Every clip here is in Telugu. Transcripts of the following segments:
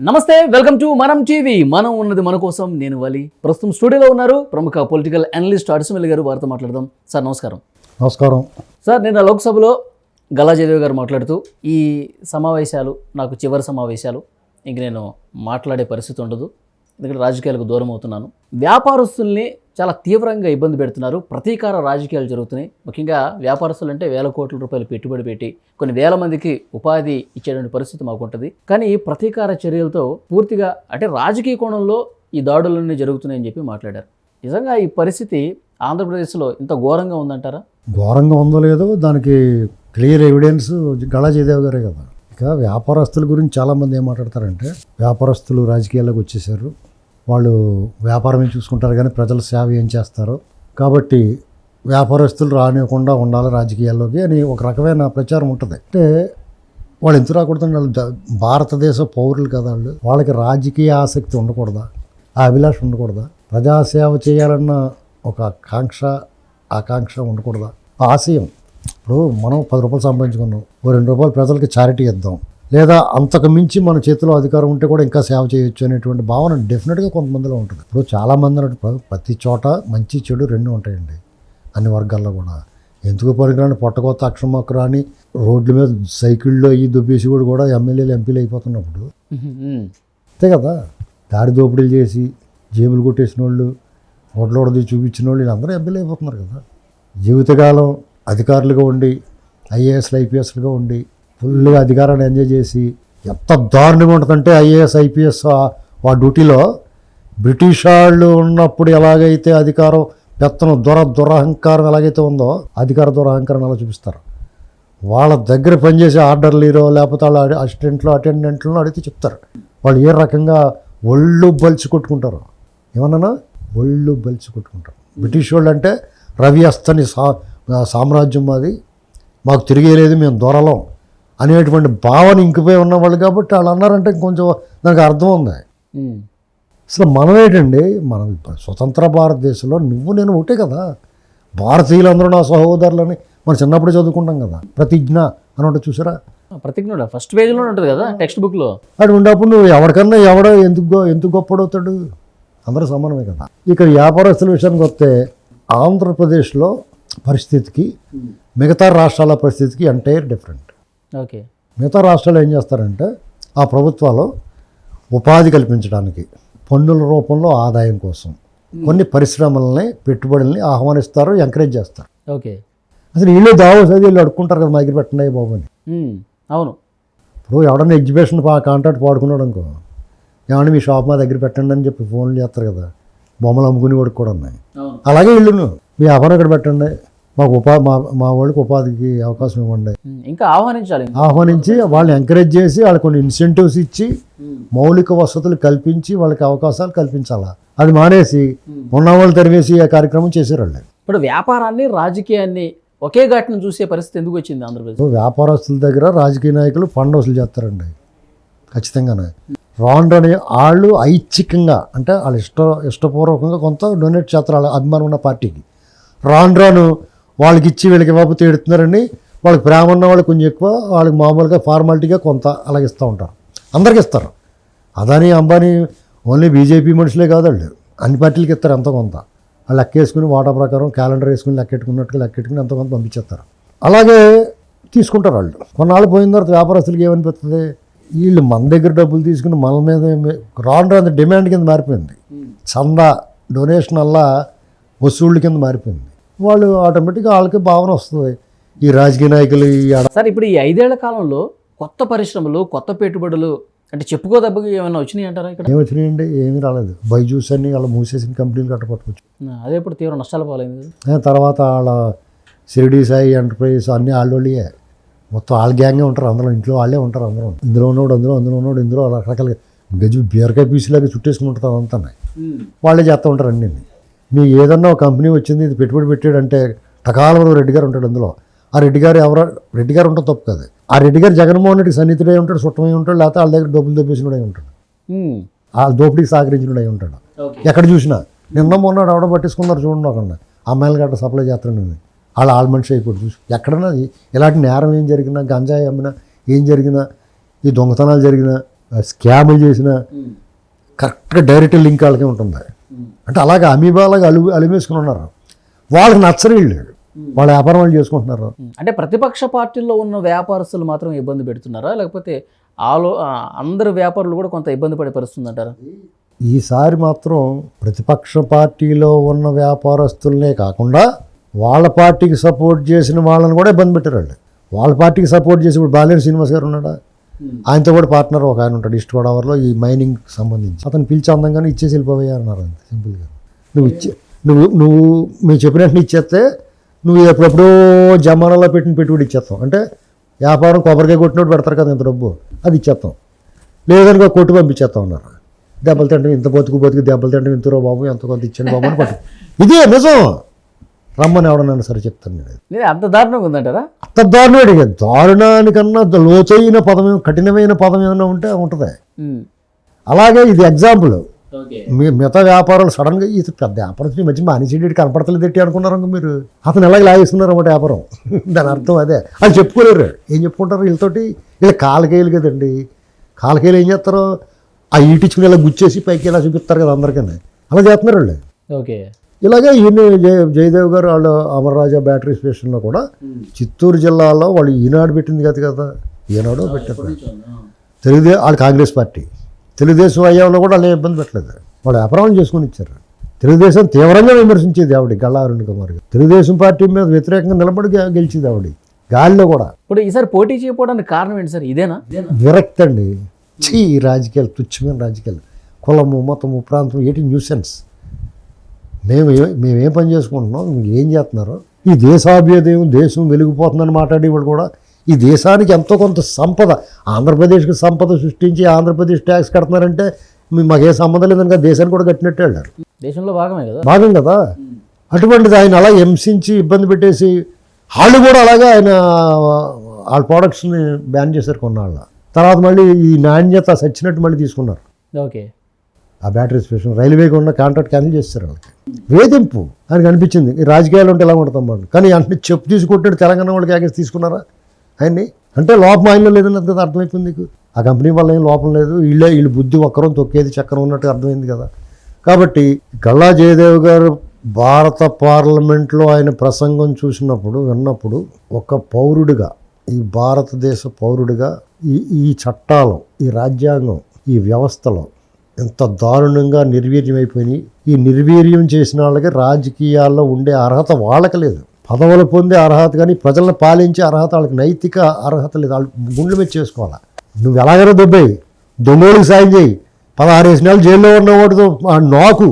నమస్తే వెల్కమ్ టు మనం టీవీ. మనం ఉన్నది మన కోసం నేను వలి. ప్రస్తుతం స్టూడియోలో ఉన్నారు ప్రముఖ పొలిటికల్ అనలిస్ట్ అడిసమిల్ గారు వారితో మాట్లాడదాం. సార్ నమస్కారం. నమస్కారం. సార్ నిన్న లోక్సభలో గల్లా జయదేవ్ గారు మాట్లాడుతూ ఈ సమావేశాలు నాకు చివరి సమావేశాలు ఇంక నేను మాట్లాడే పరిస్థితి ఉండదు. ఎందుకంటే రాజకీయాలకు దూరం అవుతున్నాను. వ్యాపారస్తుల్ని చాలా తీవ్రంగా ఇబ్బంది పెడుతున్నారు. ప్రతీకార రాజకీయాలు జరుగుతున్నాయి. ముఖ్యంగా వ్యాపారస్తులు అంటే వేల కోట్ల రూపాయలు పెట్టుబడి పెట్టి కొన్ని వేల మందికి ఉపాధి ఇచ్చేటువంటి పరిస్థితి మాకుంటుంది. కానీ ఈ ప్రతీకార చర్యలతో పూర్తిగా అంటే రాజకీయ కోణంలో ఈ దాడులన్నీ జరుగుతున్నాయని చెప్పి మాట్లాడారు. నిజంగా ఈ పరిస్థితి ఆంధ్రప్రదేశ్లో ఇంత ఘోరంగా ఉందంటారా? ఘోరంగా ఉందో లేదో దానికి క్లియర్ ఎవిడెన్స్ గళాజయదేవ్ గారే కదా. ఇక వ్యాపారస్తుల గురించి చాలామంది ఏం మాట్లాడతారంటే వ్యాపారస్తులు రాజకీయాల్లోకి వచ్చేసారు వాళ్ళు వ్యాపారమే చూసుకుంటారు కానీ ప్రజల సేవ ఏం చేస్తారు? కాబట్టి వ్యాపారస్తులు రానివ్వకుండా ఉండాలి రాజకీయాల్లోకి అని ఒక రకమైన ప్రచారం ఉంటుంది. అంటే వాళ్ళు ఎందుకు రాకూడదు వాళ్ళు భారతదేశ పౌరులు కదా వాళ్ళు. వాళ్ళకి రాజకీయ ఆసక్తి ఉండకూడదా? ఆ అభిలాష ఉండకూడదా? ప్రజాసేవ చేయాలన్న ఒక కాంక్ష ఆకాంక్ష ఉండకూడదా? ఆశయం. ఇప్పుడు మనం పది రూపాయలు సంపాదించుకున్నాం. ఓ రెండు రూపాయలు ప్రజలకి చారిటీ ఇద్దాం. లేదా అంతకు మించి మన చేతిలో అధికారం ఉంటే కూడా ఇంకా సేవ చేయొచ్చు అనేటువంటి భావన డెఫినెట్గా కొంతమందిలో ఉంటుంది. ఇప్పుడు చాలామంది అన్నట్టు ప్ర- ప్రతి చోట మంచి చెడు రెండు ఉంటాయండి. అన్ని వర్గాల్లో కూడా. ఎందుకు పనికిరాని పొట్టకొత్త అక్షమొక్క రాని రోడ్ల మీద సైకిళ్ళు అయ్యి దుబ్బేసి కూడా కూడా ఎమ్మెల్యేలు ఎంపీలు అయిపోతున్నప్పుడు అంతే కదా. దారి దోపిడీలు చేసి జేబులు కొట్టేసిన వాళ్ళు రోడ్లోడది చూపించిన వాళ్ళు వీళ్ళందరూ ఎంపీలు అయిపోతున్నారు కదా. జీవితకాలం అధికారులుగా ఉండి ఐఏఎస్లు ఐపీఎస్లుగా ఉండి ఫుల్గా అధికారాన్ని ఎంజాయ్ చేసి ఎంత దారుణంగా ఉంటుందంటే ఐఏఎస్ ఐపీఎస్ ఆ డ్యూటీలో బ్రిటిష్ వాళ్ళు ఉన్నప్పుడు ఎలాగైతే అధికారం పెత్తనం దొర దురహంకారం ఎలాగైతే ఉందో అధికార దురహంకారం అలా చూపిస్తారు. వాళ్ళ దగ్గర పనిచేసే ఆర్డర్లీరో లేకపోతే వాళ్ళ అసిస్టెంట్లు అటెండెంట్లను అడిగితే చెప్తారు. వాళ్ళు ఏ రకంగా ఒళ్ళు బలిచి కొట్టుకుంటారు? ఏమన్నా ఒళ్ళు బలిచి కొట్టుకుంటారు. బ్రిటిష్ వాళ్ళు అంటే రవి అస్తని సా సామ్రాజ్యం మాది. మాకు తిరిగేలేదు మేము దొరలం. అనేటువంటి భావన ఇంకిపోయి ఉన్నవాళ్ళు కాబట్టి వాళ్ళు అన్నారంటే కొంచెం దానికి అర్థం ఉంది. అసలు మనం ఏంటండి? మనం ఇప్పుడు స్వతంత్ర భారతదేశంలో నువ్వు నేను ఒకటే కదా. భారతీయులందరూ నా సహోదరులని మనం చిన్నప్పుడు చదువుకుంటాం కదా. ప్రతిజ్ఞ అని ఉంటుంది చూసారా ప్రతిజ్ఞ ఫస్ట్ పేజీలో ఉంటుంది కదా టెక్స్ట్ బుక్లో అది ఉండేప్పుడు నువ్వు ఎవరికన్నా ఎవడో ఎందుకు గొ- ఎందుకు గొప్పడవుతాడు? అందరూ సమానమే కదా. ఇక వ్యాపారస్తుల విషయానికి వస్తే ఆంధ్రప్రదేశ్లో పరిస్థితికి మిగతా రాష్ట్రాల పరిస్థితికి ఎంటైర్ డిఫరెంట్ ఓకే. మిగతా రాష్ట్రాలు ఏం చేస్తారంటే ఆ ప్రభుత్వాలు ఉపాధి కల్పించడానికి పన్నుల రూపంలో ఆదాయం కోసం కొన్ని పరిశ్రమలని పెట్టుబడుల్ని ఆహ్వానిస్తారు ఎంకరేజ్ చేస్తారు. ఓకే. అసలు వీళ్ళు దావో చదివి వీళ్ళు అడుక్కుంటారు కదా మా దగ్గర పెట్టండి బాబు అని. అవును. ఇప్పుడు ఎవడన్నా ఎగ్జిబిషన్ కాంట్రాక్ట్ పాడుకున్నాడు అనుకో ఏమన్నా మీ షాప్ మా దగ్గర పెట్టండి అని చెప్పి ఫోన్లు చేస్తారు కదా. బొమ్మలు అమ్ముకుని కూడా ఉన్నాయి. అలాగే వీళ్ళును మీ వ్యాపారం ఇక్కడ పెట్టండి? మాకు ఉపాధి మా మా వాళ్ళకి ఉపాధికి అవకాశం ఇవ్వండి. ఇంకా ఆహ్వానించాలి ఆహ్వానించి వాళ్ళని ఎంకరేజ్ చేసి వాళ్ళకి కొన్ని ఇన్సెంటివ్స్ ఇచ్చి మౌలిక వసతులు కల్పించి వాళ్ళకి అవకాశాలు కల్పించాలా? అది మానేసి ఉన్న వాళ్ళు తరివేసి ఆ కార్యక్రమం చేశారు వాళ్ళు ఇప్పుడు వ్యాపారాన్ని రాజకీయాన్ని ఒకే ఘటన చూసే పరిస్థితి ఎందుకు వచ్చింది ఆంధ్రప్రదేశ్? వ్యాపారస్తుల దగ్గర రాజకీయ నాయకులు ఫండ్ వసూలు చేస్తారండి. ఖచ్చితంగానే. రాండ్ అనే వాళ్ళు ఐచ్ఛికంగా అంటే వాళ్ళు ఇష్ట ఇష్టపూర్వకంగా కొంత డొనేట్ చేస్తారు వాళ్ళ అభిమానం ఉన్న పార్టీకి. రాను రాను వాళ్ళకి ఇచ్చి వీళ్ళకి ఇవ్వకపోతే ఎడుతున్నారని వాళ్ళకి ప్రేమ ఉన్న వాళ్ళకి కొంచెం ఎక్కువ వాళ్ళకి మామూలుగా ఫార్మాలిటీగా కొంత అలాగే ఇస్తూ ఉంటారు. అందరికి ఇస్తారు. అదాని అంబానీ ఓన్లీ బీజేపీ మనుషులే కాదు వాళ్ళు. అన్ని పార్టీలకి ఇస్తారు ఎంతో కొంత. వాళ్ళు లెక్కేసుకుని వాటా ప్రకారం క్యాలెండర్ వేసుకుని లెక్కెట్టుకున్నట్టుగా లెక్కెట్టుకుని ఎంతో కొంత పంపించేస్తారు. అలాగే తీసుకుంటారు వాళ్ళు. కొన్నాళ్ళు పోయిన తర్వాత వ్యాపారస్తులకి ఏమనిపిస్తుంది వీళ్ళు మన దగ్గర డబ్బులు తీసుకుని మన మీద రాను రాను డిమాండ్ కింద మారిపోయింది. చందా డొనేషన్ అలా వసూళ్ళ కింద మారిపోయింది. వాళ్ళు ఆటోమేటిక్గా వాళ్ళకి భావన వస్తుంది. ఈ రాజకీయ నాయకులు ఈ సార్ ఇప్పుడు ఈ ఐదేళ్ళ కాలంలో కొత్త పరిశ్రమలు కొత్త పెట్టుబడులు అంటే చెప్పుకోదగ్గ ఏమైనా వచ్చినాయి అంటారా ఇక్కడ? ఏమొచ్చినాయండి ఏమీ రాలేదు. బైజూస్ అని వాళ్ళ మూసేసిన కంపెనీలు కట్టపట్టుకోవచ్చు అదే ఇప్పుడు తీవ్ర నష్టాలు పాలైంది. తర్వాత వాళ్ళ షిరిడి సాయి ఎంటర్ప్రైజ్ అన్ని వాళ్ళే మొత్తం వాళ్ళ గ్యాంగే ఉంటారు అందరూ ఇంట్లో వాళ్ళే ఉంటారు అందరూ. ఇందులో ఉన్నోడు అందులో అందులో ఉన్నోడు ఇందులో రకరకాల గజు బీరకాయ పీసులాగా చుట్టేసుకుని ఉంటుంది అదంతా వాళ్ళే చేస్తూ ఉంటారు అన్నీ మీ ఏదన్నా ఒక కంపెనీ వచ్చింది ఇది పెట్టుబడి పెట్టాడంటే టకాల రెడ్డి గారు ఉంటాడు అందులో. ఆ రెడ్డి గారు ఎవరో? రెడ్డి గారు ఉంటాం తప్పు కాదు. ఆ రెడ్డి గారు జగన్మోహన్ రెడ్డికి సన్నిహితుడై ఉంటాడు సుట్టమై ఉంటాడు లేకపోతే వాళ్ళ దగ్గర డబ్బులు దొబ్బేసినడై ఉంటాడు. ఆ దోపిడీకి సహకరించినడై ఉంటాడు. ఎక్కడ చూసినా. నిన్న మొన్న ఎవడో పట్టించుకున్నారు చూడండి ఒక అమ్మాయిలు గట్ట సప్లై చేస్తున్నాను వాళ్ళ ఆల్ మనిషి అయిపోయి చూసి. ఎక్కడన్నా ఇలాంటి నేరం ఏం జరిగినా గంజాయి అమ్మినా ఏం జరిగినా ఈ దొంగతనాలు జరిగినా స్కామ్లు చేసిన కరెక్ట్గా డైరెక్ట్ లింక్ వాళ్ళకే ఉంటుంది. అంటే అలాగే అమీబాలాగా అలు అలిమేసుకుని ఉన్నారు వాళ్ళకి నచ్చరు వీళ్ళు. వాళ్ళ వ్యాపారం వాళ్ళు చేసుకుంటున్నారు. అంటే ప్రతిపక్ష పార్టీల్లో ఉన్న వ్యాపారస్తులు మాత్రం ఇబ్బంది పెడుతున్నారా? లేకపోతే ఆలో అందరు వ్యాపారులు కూడా కొంత ఇబ్బంది పడే పరిస్థితుంది అంటారా ఈసారి మాత్రం ప్రతిపక్ష పార్టీలో ఉన్న వ్యాపారస్తులనే కాకుండా వాళ్ళ పార్టీకి సపోర్ట్ చేసిన వాళ్ళని కూడా ఇబ్బంది పెట్టారు వాళ్ళు. వాళ్ళ పార్టీకి సపోర్ట్ చేసి ఇప్పుడు బాలేరు శ్రీనివాస్ గారు ఉన్నాడా? Hmm. ఆయనతో కూడా పార్ట్నర్ ఒక ఆయన ఉంటాడు ఈస్ట్ గోదావరిలో ఈ మైనింగ్ సంబంధించి. అతను పిలిచి అందంగానే ఇచ్చేసి వెళ్ళిపోయా అన్నారు అంతే సింపుల్గా నువ్వు ఇచ్చే నువ్వు నువ్వు మేము చెప్పినట్టు ఇచ్చేస్తే నువ్వు ఎప్పుడెప్పుడో జమానాలో పెట్టిన పెట్టుబడి ఇచ్చేస్తాం అంటే వ్యాపారం కొబ్బరికాయ కొట్టినట్టు పెడతారు కదా ఇంత డబ్బు అది ఇచ్చేస్తాం. లేదనుకో కొట్టు పంపించేస్తాం అన్నారు. దెబ్బలు తింటాం ఇంత బతుకు బతుకు దెబ్బలు తింటాం ఇంతరో బాబు ఎంత కొంత ఇచ్చాను బాబు అని పట్టు ఇదే నిజం. రమ్మని ఎవడన్నా సరే చెప్తాను నేను. నేను అంత దారుణంగా ఉందంటారా? అంత దారుణం ఇక దారుణానికన్నా లోతైన పదం కఠినమైన పదం ఏమైనా ఉంటే ఉంటుంది. అలాగే ఇది ఎగ్జాంపుల్ ఓకే. మీ మిగతా వ్యాపారాలు సడన్గా ఇది పెద్ద వ్యాపారం ఈ మధ్య మానేసేటి కనపడతలేదు ఎట్టి అనుకున్నారు మీరు? అతను ఎలాగ లాగేస్తున్నారు అన్నమాట వ్యాపారం? దాని అర్థం అదే. అది చెప్పుకోలేరు. ఏం చెప్పుకుంటారు వీళ్ళతోటి? వీళ్ళ కాలకేయలు కదండి. కాలకేయలు ఏం చేస్తారు? ఆ ఈటిచ్చుకుని ఇలా గుచ్చేసి పైకి ఇలా చూపిస్తారు కదా అందరికీ అలా చేస్తున్నారు వాళ్ళు. ఓకే. ఇలాగే ఈయన జయ జయదేవ్ గారు వాళ్ళు అమర్రాజా బ్యాటరీ స్టేషన్లో కూడా చిత్తూరు జిల్లాలో వాళ్ళు ఈనాడు పెట్టింది కదా కదా ఈనాడు పెట్టారు. తెలుగుదే వాళ్ళు కాంగ్రెస్ పార్టీ. తెలుగుదేశం అయ్యేవాళ్ళు కూడా వాళ్ళు ఏం ఇబ్బంది పెట్టలేదు. వాళ్ళు వ్యాపారం చేసుకుని ఇచ్చారు. తెలుగుదేశం తీవ్రంగా విమర్శించేది ఆవిడ గల్లారుణి కుమార్ గారు. తెలుగుదేశం పార్టీ మీద వ్యతిరేకంగా నిలబడి గెలిచేది ఆవిడ గాలిలో కూడా. ఇప్పుడు ఈసారి పోటీ చేయకపోవడానికి కారణం ఏంటి సార్? ఇదేనా? విరక్తి అండి. చీ ఈ రాజకీయాలు తుచ్చమైన రాజకీయాలు. కులము మతము ప్రాంతం ఏంటి న్యూసెన్స్. మేము మేము ఏం పని చేసుకుంటున్నాం? మీరు ఏం చేస్తున్నారు? ఈ దేశాభ్యుదయం దేశం వెలిగిపోతుందని మాట్లాడేవాడు కూడా ఈ దేశానికి ఎంతో కొంత సంపద ఆంధ్రప్రదేశ్కి సంపద సృష్టించి ఆంధ్రప్రదేశ్ ట్యాక్స్ కడుతున్నారంటే మాకు ఏ సంబంధం లేదని కదా దేశాన్ని కూడా కట్టినట్టే వెళ్ళారు. దేశంలో భాగమే కదా? భాగం కదా? అటువంటిది ఆయన అలా హింసించి ఇబ్బంది పెట్టేసి వాళ్ళు కూడా అలాగే ఆయన వాళ్ళ ప్రోడక్ట్స్ని బ్యాన్ చేశారు కొన్నాళ్ళ. తర్వాత మళ్ళీ ఈ నాణ్యత సచ్చినట్టు మళ్ళీ తీసుకున్నారు. ఓకే. ఆ బ్యాటరీ స్టేషన్ రైల్వేకి ఉన్న కాంట్రాక్ట్ క్యాన్సిల్ చేస్తారు వాళ్ళకి. వేధింపు ఆయనకు అనిపించింది ఈ రాజకీయాలు ఉంటే ఎలా ఉంటాం వాళ్ళు కానీ అన్ని చెప్పు తీసుకుంటే తెలంగాణ వాళ్ళకి యాగేసి తీసుకున్నారా? ఆయన్ని? అంటే లోపం ఆయనలో లేదన్నది కదా అర్థమైపోయింది నీకు. ఆ కంపెనీ వల్ల ఏం లోపం లేదు. వీళ్ళే వీళ్ళు బుద్ధి ఒక్కరం తొక్కేది చక్రం ఉన్నట్టు అర్థమైంది కదా. కాబట్టి గల్లా జయదేవ్ గారు భారత పార్లమెంట్లో ఆయన ప్రసంగం చూసినప్పుడు విన్నప్పుడు ఒక పౌరుడిగా ఈ భారతదేశ పౌరుడిగా ఈ ఈ చట్టాలు ఈ రాజ్యాంగం ఈ వ్యవస్థలో ఎంత దారుణంగా నిర్వీర్యమైపోయినాయి. ఈ నిర్వీర్యం చేసిన వాళ్ళకి రాజకీయాల్లో ఉండే అర్హత వాళ్ళకి లేదు. పదవులు పొందే అర్హత కానీ ప్రజలను పాలించే అర్హత వాళ్ళకి నైతిక అర్హత లేదు. వాళ్ళు గుండె మీద చేసుకోవాలి? నువ్వు ఎలాగైనా దొబ్బాయి. దొంగోడికి సాయం చేయి. పదహారేసి నెలలు జైల్లో ఉన్నవాడితో వాటితో నాకు.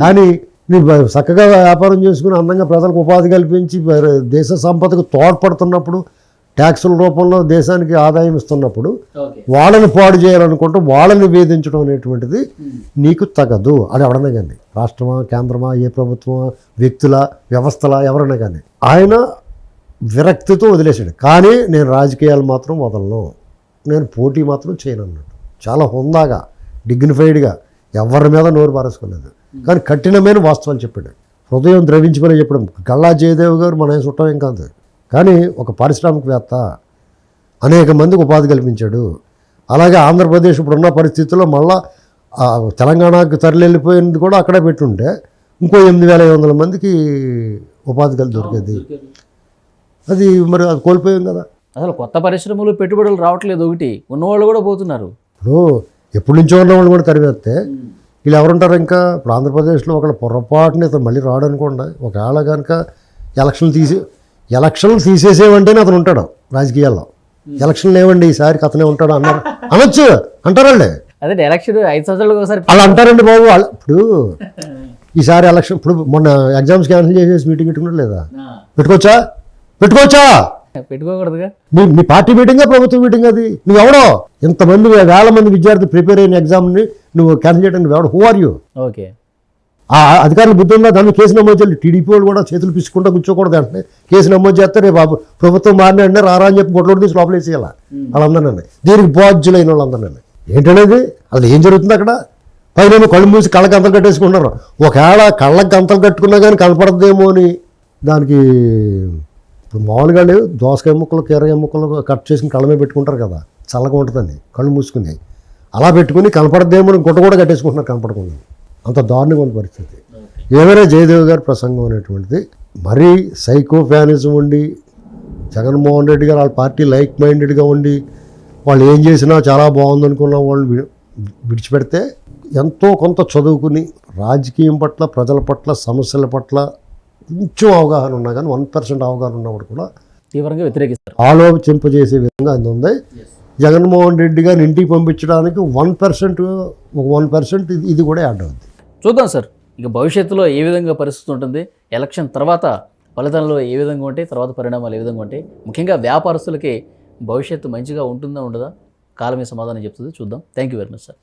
కానీ నువ్వు చక్కగా వ్యాపారం చేసుకుని అందంగా ప్రజలకు ఉపాధి కల్పించి దేశ సంపదకు తోడ్పడుతున్నప్పుడు ట్యాక్సుల రూపంలో దేశానికి ఆదాయం ఇస్తున్నప్పుడు వాళ్ళని పాడు చేయాలనుకుంటే వాళ్ళని వేధించడం అనేటువంటిది నీకు తగదు అని ఎవడన్నా కానీ రాష్ట్రమా కేంద్రమా ఏ ప్రభుత్వమా వ్యక్తుల వ్యవస్థల ఎవరైనా కానీ ఆయన విరక్తితో వదిలేసాడు కానీ నేను రాజకీయాలు మాత్రం వదలను. నేను పోటీ మాత్రం చేయను అన్నాడు చాలా హుందాగా డిగ్నిఫైడ్గా ఎవరి మీద నోరు పారేసుకోలేదు. కానీ కఠినమైన వాస్తవాలు చెప్పాడు. హృదయం ద్రవించుకొని చెప్పడం. గల్లా జయదేవ్ గారు మన చుట్టం ఏం కాదు. కానీ ఒక పారిశ్రామికవేత్త అనేక మందికి ఉపాధి కల్పించాడు. అలాగే ఆంధ్రప్రదేశ్ ఇప్పుడున్న పరిస్థితుల్లో మళ్ళా తెలంగాణకు తరలి వెళ్ళిపోయింది కూడా అక్కడే పెట్టుంటే ఇంకో ఎనిమిది వేల ఐదు వందల మందికి ఉపాధి కలిసి దొరికేది. అది మరి అది కోల్పోయాం కదా. అసలు కొత్త పరిశ్రమలు పెట్టుబడులు రావట్లేదు ఒకటి. ఉన్నవాళ్ళు కూడా పోతున్నారు. ఇప్పుడు ఎప్పటి నుంచో ఉన్న వాళ్ళు కూడా తరివేస్తే వీళ్ళు ఎవరుంటారు ఇంకా? ఇప్పుడు ఆంధ్రప్రదేశ్లో ఒకళ్ళ పొరపాటున ఇతను మళ్ళీ రాడు అనుకోండి ఒకవేళ కనుక ఎలక్షన్లు తీసి ఎలక్షన్లు తీసేసేవంటేనే అతను ఉంటాడు రాజకీయాల్లో. ఎలక్షన్లు లేవండి ఈసారికి అతనే ఉంటాడు అన్నారు. అనొచ్చు అంటారండి అదే ఎలక్షన్ ఐదు సంవత్సరాలకు ఒకసారి అలా అంటారండి బాబు వాళ్ళ- ఇప్పుడు ఈసారి ఎలక్షన్ ఇప్పుడు మొన్న ఎగ్జామ్స్ క్యాన్సిల్ చేసేసి మీటింగ్ పెట్టుకున్నారు లేదా? పెట్టుకోవచ్చా? పెట్టుకోవచ్చా? పెట్టుకోకూడదుగా. నీ నీ పార్టీ మీటింగా ప్రభుత్వ మీటింగ్ అది. నువ్వు ఎవడో ఇంతమంది వేల మంది విద్యార్థులు ప్రిపేర్ అయిన ఎగ్జామ్ని నువ్వు క్యాన్సిల్ చేయడం నువ్వు ఎవడు హూ ఆర్ యూ ఓకే. ఆ అధికారులు బుద్ధి ఉందా దాన్ని కేసు నమోదు చేయాలి. టీడీపీ వాళ్ళు కూడా చేతులు పిసుకుంటా కూర్చోకూడదు అంటే కేసు నమోదు చేస్తే రేపు బాబు ప్రభుత్వం మారిన అంటే రారా అని చెప్పి గొడ్లోడు తీసి లోపలేసేయాల వాళ్ళందరినీ దీనికి బాధ్యులైన వాళ్ళందరినీ ఏంటనేది? అసలు ఏం జరుగుతుంది అక్కడ? పైన కళ్ళు మూసి కళ్ళకి గంతలు కట్టేసుకుంటారు ఒకవేళ కళ్ళకి గంతలు కట్టుకున్నా కానీ కనపడదేమో అని దానికి ఇప్పుడు మామూలుగా లేవు. దోసకాయ ముక్కలు కీరకాయ ముక్కలు కట్ చేసుకుని కళ్ళ మీద పెట్టుకుంటారు కదా. చల్లగా ఉంటుందని కళ్ళు మూసుకుని. అలా పెట్టుకుని కనపడదేమో అని గుట్ట కూడా కట్టేసుకుంటున్నారు కనపడకుండా. అంత దారుణంగా పరిస్థితి. ఏమైనా జయదేవ్ గారి ప్రసంగం అనేటువంటిది మరీ సైకో ఫ్యానిజం ఉండి జగన్మోహన్ రెడ్డి గారు వాళ్ళ పార్టీ లైక్ మైండెడ్గా ఉండి వాళ్ళు ఏం చేసినా చాలా బాగుంది అనుకున్న వాళ్ళు విడిచిపెడితే ఎంతో కొంత చదువుకుని రాజకీయం పట్ల ప్రజల పట్ల సమస్యల పట్ల కొంచెం అవగాహన ఉన్నా కానీ వన్ పర్సెంట్ అవగాహన ఉన్నప్పుడు కూడా తీవ్రంగా వ్యతిరేకిస్తారు. ఆలోచింపజేసే విధంగా అది ఉంది. జగన్మోహన్ రెడ్డి గారిని ఇంటికి పంపించడానికి వన్ పర్సెంట్ ఒక వన్ పర్సెంట్ ఇది కూడా యాడ్ అవుద్ది. చూద్దాం సార్. ఇక భవిష్యత్తులో ఏ విధంగా పరిస్థితి ఉంటుంది ఎలక్షన్ తర్వాత ఫలితాలు ఏ విధంగా ఉంటాయి తర్వాత పరిణామాలు ఏ విధంగా ఉంటాయి ముఖ్యంగా వ్యాపారస్తులకి భవిష్యత్తు మంచిగా ఉంటుందా ఉండదా కాలమే సమాధానం చెప్తుంది. చూద్దాం. Thank you very much sir